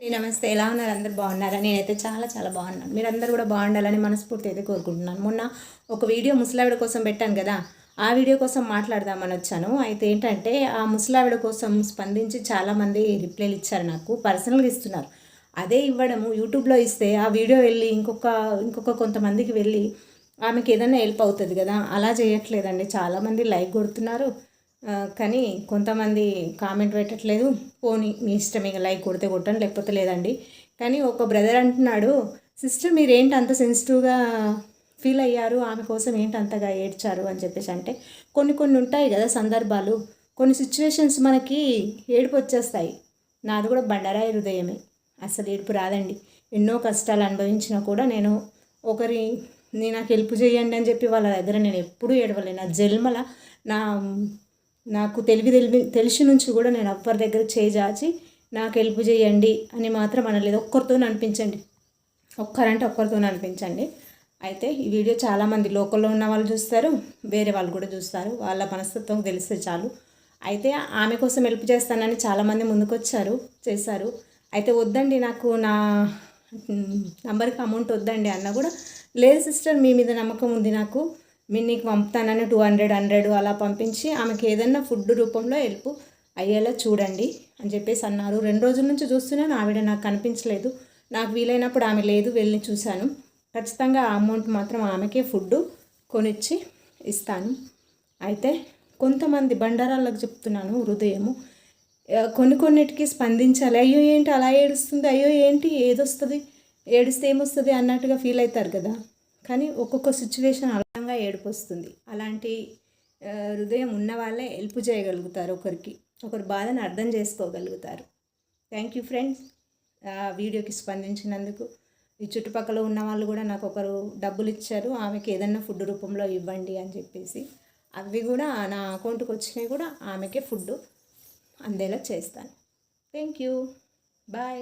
నమస్తే ఎలా ఉన్నారు? అందరు బాగున్నారా? నేనైతే చాలా చాలా బాగున్నాను. మీరందరూ కూడా బాగుండాలని మనస్ఫూర్తి అయితే కోరుకుంటున్నాను. మొన్న ఒక వీడియో ముసలావిడ కోసం పెట్టాను కదా ఆ వీడియో కోసం మాట్లాడదామని వచ్చాను. అయితే ఏంటంటే ఆ ముసలావిడ కోసం స్పందించి చాలామంది రిప్లైలు ఇచ్చారు నాకు పర్సనల్గా ఇస్తున్నారు. అదే ఇవ్వడము యూట్యూబ్లో ఇస్తే ఆ వీడియో వెళ్ళి ఇంకొక ఇంకొక కొంతమందికి వెళ్ళి ఆమెకి ఏదైనా హెల్ప్ అవుతుంది కదా అలా చేయట్లేదండి. చాలామంది లైక్ కొడుతున్నారు. కానీ కొంతమంది కామెంట్ పెట్టట్లేదు. పోనీ మీ ఇష్టం ఇక లైక్ కొడితే కొట్టండి లేకపోతే లేదండి. కానీ ఒక బ్రదర్ అంటున్నాడు సిస్టర్ మీరేంటి అంత సెన్సిటివ్గా ఫీల్ అయ్యారు? ఆమె కోసం ఏంటి అంతగా ఏడ్చారు? అని చెప్పేసి అంటే కొన్ని కొన్ని ఉంటాయి కదా సందర్భాలు. కొన్ని సిచ్యువేషన్స్ మనకి ఏడుపు వచ్చేస్తాయి. నాది కూడా బండరాయి హృదయమే. అసలు ఏడుపు రాదండి. ఎన్నో కష్టాలు అనుభవించినా కూడా నేను ఒకరి నేను నాకు హెల్ప్ చేయండి అని చెప్పి వాళ్ళ దగ్గర నేను ఎప్పుడూ ఏడవలేను. నా జన్మల నా నాకు తెలివి తెలివి తెలిసి నుంచి కూడా నేను ఎవ్వరి దగ్గర చేజాచి నాకు హెల్ప్ చేయండి అని మాత్రం అనలేదు. ఒక్కరితో అనిపించండి. ఒక్కరంటే ఒక్కరితో అనిపించండి. అయితే ఈ వీడియో చాలామంది లోకల్లో ఉన్న వాళ్ళు చూస్తారు వేరే వాళ్ళు కూడా చూస్తారు. వాళ్ళ మనస్తత్వం తెలిస్తే చాలు. అయితే ఆమె కోసం హెల్ప్ చేస్తానని చాలామంది ముందుకొచ్చారు చేశారు. అయితే వద్దండి నాకు నా నంబర్కి అమౌంట్ వద్దండి అన్న కూడా లేదు సిస్టర్ మీ మీద నమ్మకం ఉంది నాకు. మీ నీకు పంపుతానని టూ హండ్రెడ్ హండ్రెడ్ అలా పంపించి ఆమెకి ఏదన్నా ఫుడ్ రూపంలో హెల్ప్ అయ్యేలా చూడండి అని చెప్పేసి అన్నారు. రెండు రోజుల నుంచి చూస్తున్నాను ఆవిడ నాకు కనిపించలేదు. నాకు వీలైనప్పుడు ఆమె లేదు వెళ్ళి చూశాను. ఖచ్చితంగా ఆ అమౌంట్ మాత్రం ఆమెకే ఫుడ్ కొనిచ్చి ఇస్తాను. అయితే కొంతమంది బండారాలకు చెప్తున్నాను హృదయము. కొన్ని కొన్నిటికి స్పందించాలి. అయ్యో ఏంటి అలా ఏడుస్తుంది? అయ్యో ఏంటి? ఏదొస్తుంది? ఏడిస్తే ఏమొస్తుంది? అన్నట్టుగా ఫీల్ అవుతారు కదా. కానీ ఒక్కొక్క సిచ్యువేషన్ అలంగా ఏడుపు వస్తుంది అలాంటి హృదయం ఉన్న వాళ్ళే హెల్ప్ చేయగలుగుతారు ఒకరికి. ఒకరి బాధను అర్థం చేసుకోగలుగుతారు. థ్యాంక్ యూ ఫ్రెండ్స్ ఆ వీడియోకి స్పందించినందుకు. ఈ చుట్టుపక్కల ఉన్న వాళ్ళు కూడా నాకు ఒకరు డబ్బులు ఇచ్చారు. ఆమెకి ఏదన్నా ఫుడ్ రూపంలో ఇవ్వండి అని చెప్పేసి. అవి కూడా నా అకౌంట్కి వచ్చినాయి కూడా ఆమెకే ఫుడ్ అందేలా చేస్తాను. Thank you bye